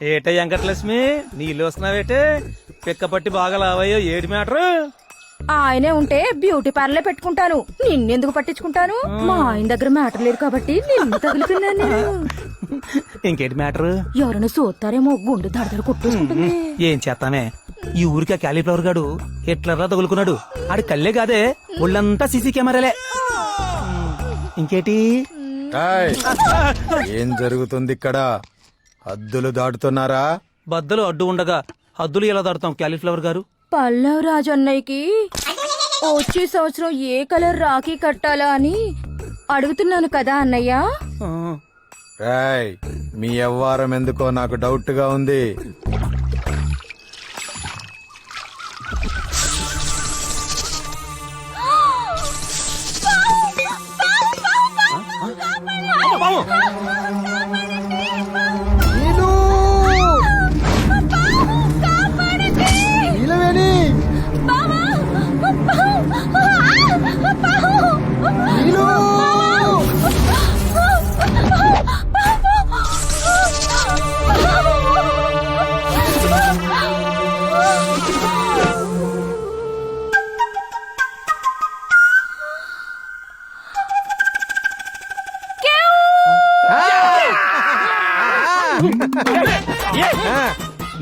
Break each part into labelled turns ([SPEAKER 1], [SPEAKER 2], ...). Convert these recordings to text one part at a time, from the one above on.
[SPEAKER 1] ఏటే వెంకటలక్ష్మి నీళ్ళు వస్తున్నావేటే పిక్క పట్టి బాగా లావయ్యో ఏడు మ్యాటరు?
[SPEAKER 2] ఆయనే ఉంటే బ్యూటీ పార్లర్ పెట్టుకుంటాను. నిన్నెందుకు పట్టించుకుంటాను? మా ఆయన దగ్గర మ్యాటర్ లేదు కాబట్టి నిన్ను తగులుకున్నాను నేను.
[SPEAKER 1] ఇంకేటి మ్యాటరు?
[SPEAKER 2] ఎవరైనా చూస్తారేమో గుండె దడదడ కొట్టేసుకుంటుంది.
[SPEAKER 1] ఏం చేస్తామే? ఈ ఊరికి ఆ క్యాలీఫ్లవర్ గాడు హిట్లర్లా తగులుకున్నాడు. ఆడి కళ్ళే కాదే ఒళ్ళంతా సీసీ కెమెరాలే. ఇంకేటి?
[SPEAKER 3] ఏయ్, ఏం జరుగుతుంది ఇక్కడ? హద్దులు దాటుతున్నారా?
[SPEAKER 1] బద్దలు అడ్డు ఉండగా హద్దులు ఎలా దాడుతాం క్యాలీఫ్లవర్ గారు?
[SPEAKER 2] పల్లవ్ రాజు అన్నయ్యకి వచ్చే సంవత్సరం ఏ కలర్ రాఖీ కట్టాలా అని అడుగుతున్నాను కదా అన్నయ్య.
[SPEAKER 3] రాయ్ మీ వ్యవహారం ఎందుకో నాకు డౌట్గా ఉంది.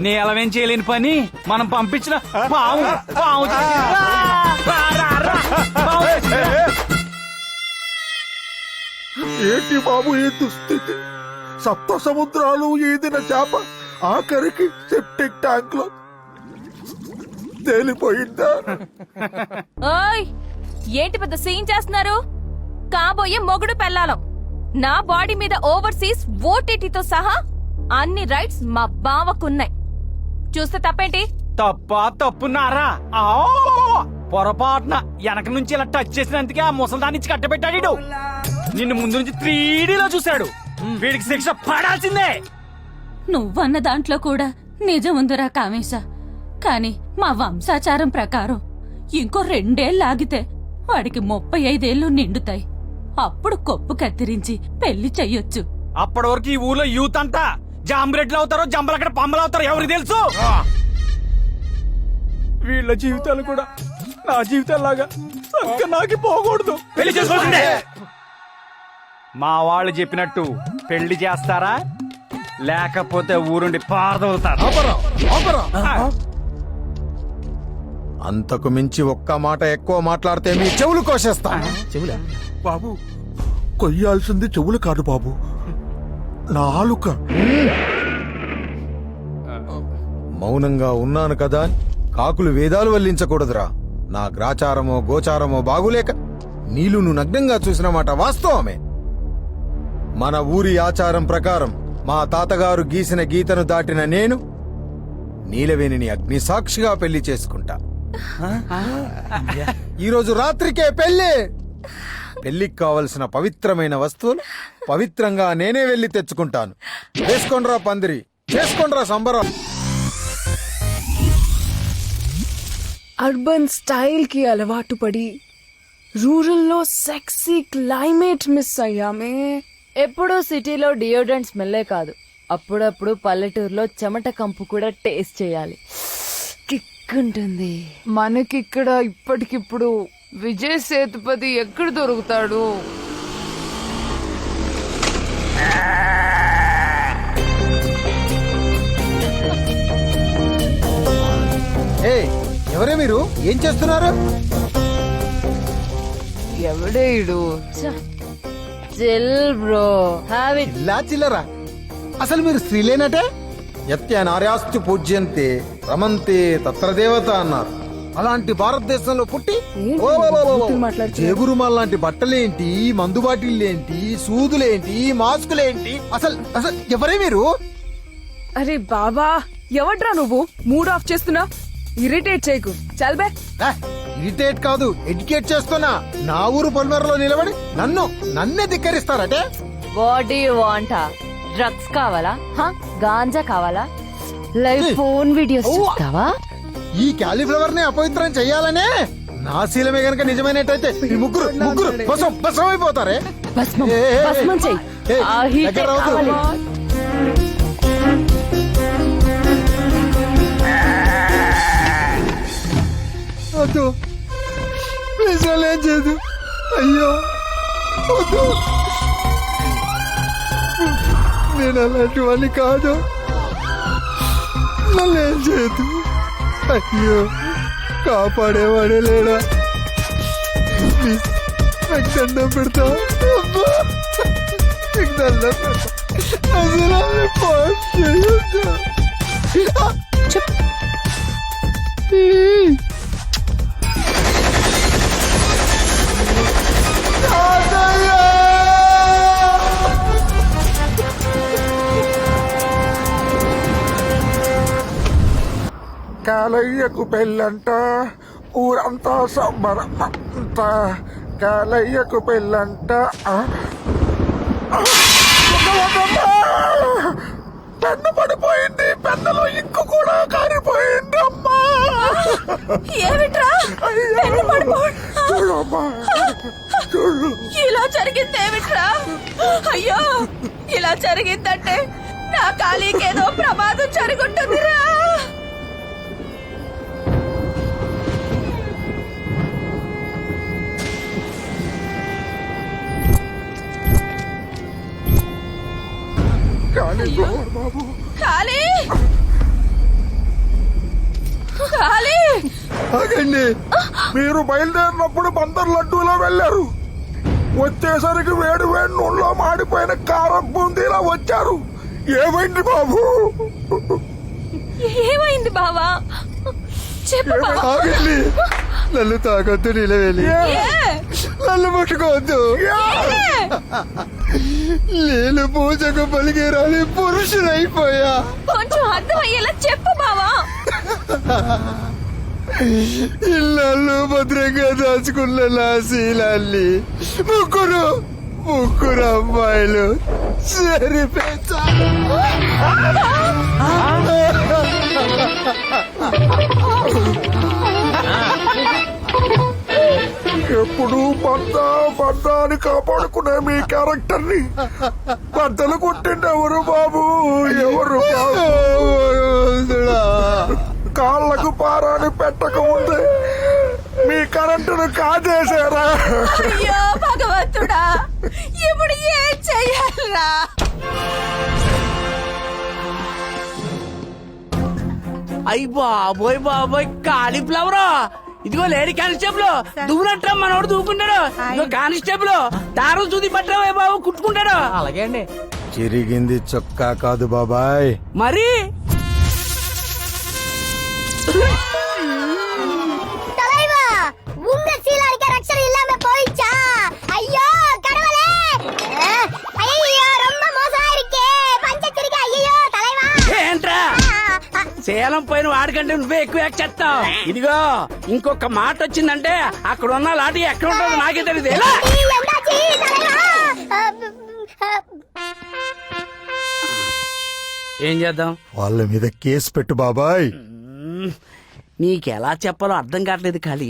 [SPEAKER 1] నేలవేం చేయలేని పని? మనం పంపించిన పాము. పాము చేసింది. రా, రా, రా, రా. పాము చేసింది.
[SPEAKER 4] ఏంటి బాబు ఈ దుస్థితి? సప్త సముద్రాలు ఈదిన చేప ఆఖరికి సెప్టిక్ ట్యాంక్లో తేలిపోయిందా?
[SPEAKER 5] ఓయ్ ఏంటి పెద్ద సీన్ చేస్తున్నారు? కాబోయే మొగుడు పెళ్ళాలం. నా బాడీ మీద ఓవర్సీస్ ఓటీటీతో సహా అన్ని రైట్స్ మా బావకున్నాయి. చూస్తే తప్పేంటి?
[SPEAKER 1] తప్ప తప్పున్నారా? ఆ, పొరపాటున వెనక నుంచి ఇలా టచ్ చేసినందుకే ఆ ముసల్దాన్ని నుంచి కట్టబెట్టాడు. నిన్ను ముందు నుంచి త్రీ లో చూశాడు. వీడికి శిక్ష పడాల్సిందే.
[SPEAKER 6] నువ్వన్న దాంట్లో కూడా నిజం ఉందిరా కామేశ. కాని మా వంశాచారం ప్రకారం ఇంకో రెండేళ్ళు ఆగితే వాడికి ముప్పై ఐదేళ్ళు నిండుతాయి. అప్పుడు కొప్పు కత్తిరించి పెళ్ళి చెయ్యొచ్చు.
[SPEAKER 1] అప్పటి వరకు ఈ ఊర్లో యూత్ అంతా జాంబ్రెడ్లు అవుతారో జంబలక్కడ పంబలు అవుతారో ఎవరికి తెలుసు? వీళ్ళ జీవితాలు కూడా నా జీవితాలాగా నాకి పోకూడదు పెళ్ళి చేసుకోవాల్సిందే. మా వాళ్ళు చెప్పినట్టు పెళ్ళి చేస్తారా? లేకపోతే ఊరుండి పారదవుతారు
[SPEAKER 3] అంతకు మించి ఒక్క మాట ఎక్కువ మాట్లాడితే మీ చెవులు కోసేస్తా.
[SPEAKER 4] బాబు కొయ్యాల్సింది చెవులు కాదు బాబు. నాలుక.
[SPEAKER 3] మౌనంగా ఉన్నాను కదా అని కాకులు వేదాలు వల్లించకూడదురా. నా గ్రాచారమో గోచారమో బాగులేక నీలును నగ్నంగా చూసిన మాట వాస్తవమే. మన ఊరి ఆచారం ప్రకారం మా తాతగారు గీసిన గీతను దాటిన నేను నీలవేణిని అగ్నిసాక్షిగా పెళ్ళి చేసుకుంటా. ఈరోజు రాత్రికే పెళ్ళి పెళ్ళికి కావలసిన పవిత్రమైన వస్తువులు పవిత్రంగా నేనే వెళ్ళి తెచ్చుకుంటాను. వేసుకోండ్రా పందిరి చేసుకోండ్రా సంబరం.
[SPEAKER 7] అర్బన్ స్టైల్కి అలవాటు పడి రూరల్లో సెక్సీ క్లైమేట్ మిస్ అయ్యామే.
[SPEAKER 8] ఎప్పుడూ సిటీలో డియోడ్రెంట్ స్మెల్లే కాదు. అప్పుడప్పుడు పల్లెటూరులో చెమట కంపు కూడా టేస్ట్ చేయాలి. కిక్ ఉంటుంది.
[SPEAKER 7] మనకిక్కడ ఇప్పటికిప్పుడు విజయ్ సేతుపతి ఎక్కడ దొరుకుతాడు?
[SPEAKER 3] ఎవరే మీరు? ఏం చేస్తున్నారు?
[SPEAKER 7] ఎవడే ఇడు?
[SPEAKER 8] Chill bro. ఇట్
[SPEAKER 3] ఇలా చిల్లరా. అసలు మీరు స్త్రీలేనటే? యత్య నార్యాస్తు పూజ్యంతే రమంతే తత్ర దేవత అన్నారు. అలాంటి భారతదేశంలో పుట్టి? జేబురుమాల్ లాంటి బట్టలేంటి? మందు బాటిళ్ళేంటి? సూదులేంటి? మాస్కులేంటి? అసలు అసలు ఎవరే మీరు?
[SPEAKER 7] అరే బాబా ఎవడ్రా నువ్వు? మూడ్ ఆఫ్ చేస్తున్నా? ఇరిటేట్ చేయకు. చల్ బే.
[SPEAKER 3] ఆ, ఇరిటేట్ కాదు ఎడ్యుకేట్ చేస్తున్నా. నా ఊరు పొలిమేరలో నిలబడి నన్ను నన్నే ధిక్కరిస్తారటే?
[SPEAKER 8] What you want? డ్రగ్స్ కావాలా? హ? గాంజా కావాలా? లైవ్. ఫోన్ వీడియోస్
[SPEAKER 3] ఓ.
[SPEAKER 8] చూస్తావా?
[SPEAKER 3] ఈ క్యాలీఫ్లవర్ని అపవిత్రం చెయ్యాలనే నా శీలమే గనక నిజమైనట్టయితే ఈ ముగ్గురు ముగ్గురు బసం బసం అయిపోతారే?
[SPEAKER 8] భస్మం భస్మం చెయ్యి
[SPEAKER 3] ఏం అయ్యో. నేను అలాంటి వాడిని కాదు. నన్ను ఏం చేయదు అయ్యో కాపాడేవాడే లేడా? నాకు దండం పెడతా అబ్బా నీకు దండం పెడతా. అసలు ఆమె పాడు చేయొద్దు.
[SPEAKER 4] కాలయ్యకు పెళ్ళంట ఊరంతా సంబరం అంట కాలయ్యకు పెళ్ళంట! పెన్ను పడిపోయింది పెన్నులో ఇంకు కూడా కారిపోయింది అమ్మా.
[SPEAKER 5] ఏమిట్రా?
[SPEAKER 4] చూడమ్మా చూడు
[SPEAKER 5] ఇలా జరిగిందేమిట్రా అయ్యో ఇలా జరిగిందంటే నా కాళీకేదో ప్రమాదం జరుగుంటుందిరా కాళీ.
[SPEAKER 3] ఆగండి.
[SPEAKER 4] మీరు బయలుదేరినప్పుడు బందర్ లడ్డూలో వెళ్ళారు. వచ్చేసరికి వేడి వేడి నూనెలో మాడిపోయిన కారం బూందీలా వచ్చారు. ఏమైంది బాబు?
[SPEAKER 5] ఏమైంది బావా? చెప్పు
[SPEAKER 3] ఆగండి. నన్ను తాగొద్దు నిలవేలి? నన్ను ముట్టుకోవద్దు. నేను పూజకు పలికేరాని పురుషునైపోయా
[SPEAKER 5] కొంచెం అర్థమయ్యేలా చెప్పు బావా
[SPEAKER 3] ఇళ్ళు భద్రంగా దాచుకున్న నా శీలాన్ని ముగ్గురు ముగ్గురు అమ్మాయిలు సరిపెట్టా
[SPEAKER 4] ఎప్పుడు భర్త భర్త అని కాపాడుకునే మీ క్యారెక్టర్ని భర్తలు కొట్టింది ఎవరు బాబు? ఎవరు బాబు? కాళ్ళకు పారాని పెట్టక ముందే మీ కరెంటును కాజేశారా?
[SPEAKER 5] అయ్యో భగవంతుడా ఇప్పుడు ఏం చెయ్యాలరా?
[SPEAKER 9] అయ్యి బాబోయ్ బాబోయ్ కాలీఫ్లవర్? ఇదిగో లేడీ కానిస్టేబుల్ దువ్వునట్రా మనోడు దూకుంటాడు ఇదిగో కానిస్టేబుల్ దారం చూది పట్టరావే బాబు కుట్టుకుంటాడు. అలాగే అండి.
[SPEAKER 3] చిరిగింది చొక్కా కాదు బాబాయ్.
[SPEAKER 9] మరి? సేలం పైన వాడికంటే నువ్వే ఎక్కువ యాక్ట్ చేస్తావు. ఇదిగో ఇంకొక మాట వచ్చిందంటే అక్కడ ఉన్న లాటి ఎక్కడ ఉంటుంది నాకే తెలియదు ఏం చేద్దాం?
[SPEAKER 3] వాళ్ళ మీద కేసు పెట్టు బాబాయ్.
[SPEAKER 9] నీకెలా చెప్పాలో అర్థం కావట్లేదు ఖాళీ.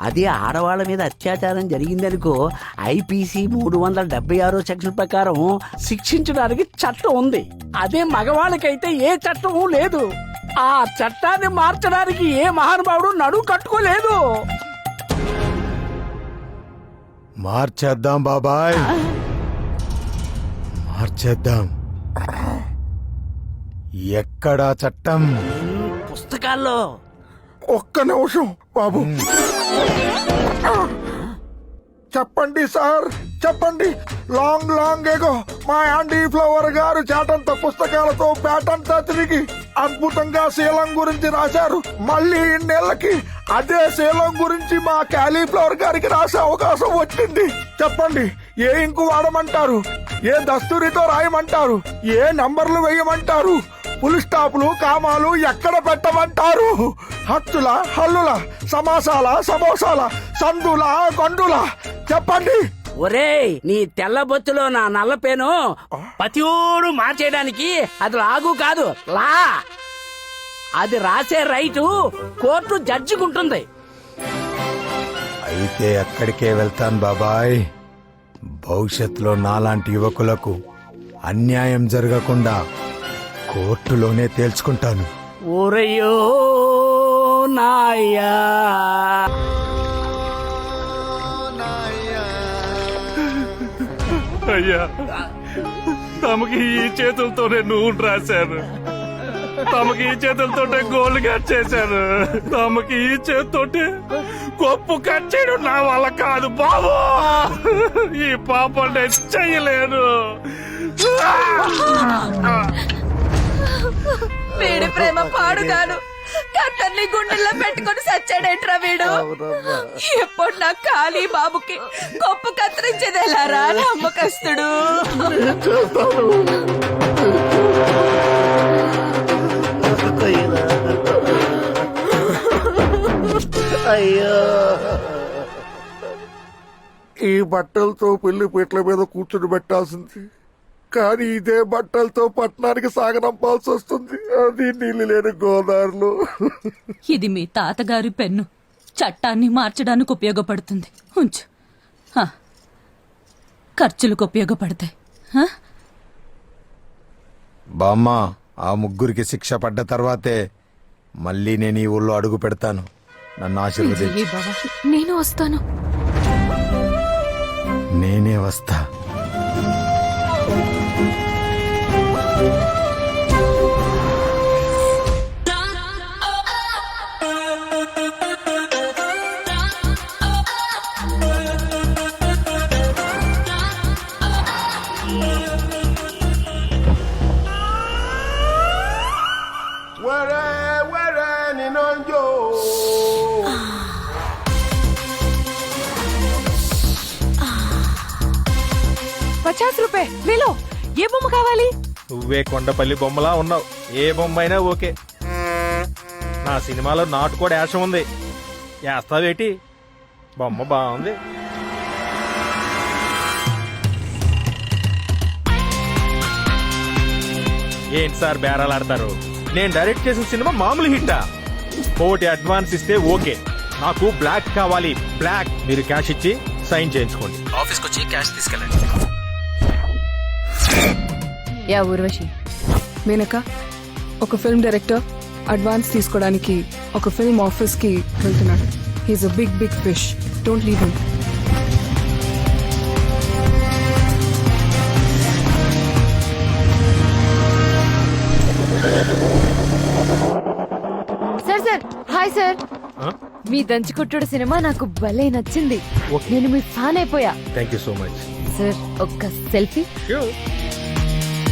[SPEAKER 9] అదే ఆడవాళ్ళ మీద అత్యాచారం జరిగిందనుకో ఐపీసీ మూడు వందల డెబ్బై ఆరో సెక్షన్ ప్రకారం శిక్షించడానికి చట్టం ఉంది. అదే మగవాళ్ళకైతే ఏ చట్టం లేదు. ఆ చట్టాన్ని మార్చడానికి ఏ మహానుభావుడు నడువు కట్టుకోలేదు.
[SPEAKER 3] మార్చేద్దాం బాబాయ్. మార్చేద్దాం. ఎక్కడా చట్టం?
[SPEAKER 9] పుస్తకాల్లో.
[SPEAKER 4] ఒక్క నిమిషం బాబు. చెప్పండి సార్. చెప్పండి. లాంగ్ లాంగ్ ఏగో మా యాండీ ఫ్లవర్ గారు చేటంత పుస్తకాలతో పేటంతా తిరిగి అద్భుతంగా శీలం గురించి రాశారు. మళ్ళీ ఇన్నేళ్ళకి అదే శీలం గురించి మా క్యాలీఫ్లవర్ గారికి రాసే అవకాశం వచ్చింది. చెప్పండి ఏ ఇంకు వాడమంటారు? ఏ దస్తూరితో రాయమంటారు? ఏ నంబర్లు వేయమంటారు? పులి స్టాపులు కామాలు ఎక్కడ పెట్టమంటారు? హత్తుల హల్లుల సమాసాల సమోసాల సందుల గొండుల. చెప్పండి.
[SPEAKER 9] ఒరేయ్ నీ తెల్ల బొత్తులో నా నల్ల పేను పతియోడు మార్చేయడానికి అది లాగు కాదు. లా. అది రాసే రైటు కోర్టు జడ్జికుంటుంది.
[SPEAKER 3] అయితే అక్కడికే వెళ్తాను బాబాయ్. భవిష్యత్తులో నాలాంటి యువకులకు అన్యాయం జరగకుండా కోర్టులోనే తేల్చుకుంటాను.
[SPEAKER 9] ఓరయ్యో
[SPEAKER 10] నాయ్యా
[SPEAKER 11] అయ్యా తమకి ఈ చేతులతోనే నూనె రాశాను. తమకి ఈ చేతులతోటే గోల్డ్ కట్ చేశాను. తమకి ఈ చేతితోటే కొప్పు కట్ చేయడం నా వల్ల కాదు బాబు. ఈ పాప నేను చెయ్యలేను
[SPEAKER 7] వీడి ప్రేమ పాడుగాను. కట్టర్ని గుండెల్లో పెట్టుకొని సచ్చాడేంట్రా వీడు? ఎప్పుడు నా ఖాళీ బాబుకి గొప్ప కత్తిరించేది ఎలారా నమ్మకస్తుడు
[SPEAKER 10] అయ్యో.
[SPEAKER 4] ఈ బట్టలతో పెళ్ళి పీటల మీద కూర్చుని పెట్టాల్సింది. కానీ ఇదే బట్టలతో పట్టణానికి సాగనంపాల్సి వస్తుంది. అది నీళ్ళు లేని గోదావరిలో
[SPEAKER 5] ఇది మీ తాతగారి పెన్ను. చట్టాన్ని మార్చడానికి ఉపయోగపడుతుంది. ఉంచు. హ. ఖర్చులకు ఉపయోగపడతాయి. హ?
[SPEAKER 3] బామ్మ ఆ ముగ్గురికి శిక్ష పడ్డ తర్వాతే మళ్ళీ నేను ఈ ఊళ్ళో అడుగు పెడతాను. నన్ను ఆశీర్వదించు.
[SPEAKER 12] నేను వస్తాను.
[SPEAKER 3] నేనే వస్తా.
[SPEAKER 7] 啊。
[SPEAKER 13] నువ్వే కొండపల్లి బొమ్మలా ఉన్నావు. ఏ బొమ్మ అయినా ఓకే. నా సినిమాలో నాటు కూడా యాసం ఉంది. వేస్తావేటి? బొమ్మ బాగుంది. ఏంటి సార్ బేరాలు ఆడతారు నేను డైరెక్ట్ చేసిన సినిమా మామూలు హిట్టా? కోటి అడ్వాన్స్ ఇస్తే ఓకే. నాకు బ్లాక్ కావాలి. బ్లాక్. మీరు క్యాష్ ఇచ్చి సైన్ చేయించుకోండి.
[SPEAKER 9] ఆఫీస్కి వచ్చి క్యాష్ తీసుకెళ్ళండి.
[SPEAKER 8] యా ఊర్వశి.
[SPEAKER 7] మేనక ఒక ఫిల్మ్ డైరెక్టర్ అడ్వాన్స్ తీసుకోవడానికి ఒక ఫిల్మ్ ఆఫీస్కి వెళ్తున్నాడు. He's a big big fish don't leave him
[SPEAKER 8] sir sir hi sir మీ దంచుకుట్టుడు సినిమా నాకు భలే నచ్చింది. నేను మీ ఫ్యాన్ అయిపోయా.
[SPEAKER 13] Thank you so much
[SPEAKER 8] sir ఒక్క సెల్ఫీ.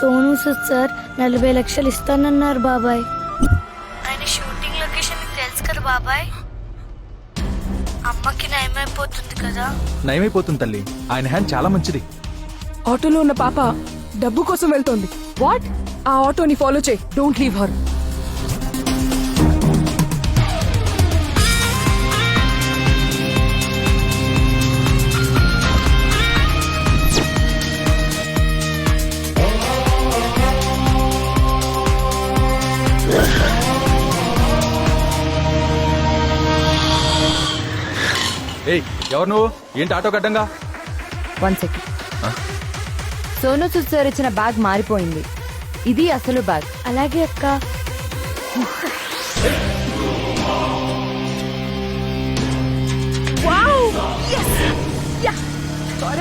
[SPEAKER 14] సోను సూద్ సార్ నలభై లక్షలు ఇస్తానన్నారు బాబాయ్. ఆయన షూటింగ్ లొకేషన్ మీకు తెలుసు కదా బాబాయ్? అమ్మకి నయమైపోతుంది కదా.
[SPEAKER 9] నయమైపోతుంది తల్లి. ఆయన హ్యాండ్ చాలా మంచిది.
[SPEAKER 7] ఆటోలో ఉన్న పాప డబ్బు కోసం వెళ్తోంది. వాట్? ఆ ఆటోని ఫాలో చేయి. Don't leave her.
[SPEAKER 9] ఏయ్ ఎవరు నువ్వు? ఏంటి auto గడ్డంగా
[SPEAKER 8] one second Sonu Sood sir ఇచ్చిన బ్యాగ్ మారిపోయింది. ఇది అసలు బ్యాగ్.
[SPEAKER 14] అలాగే అక్క.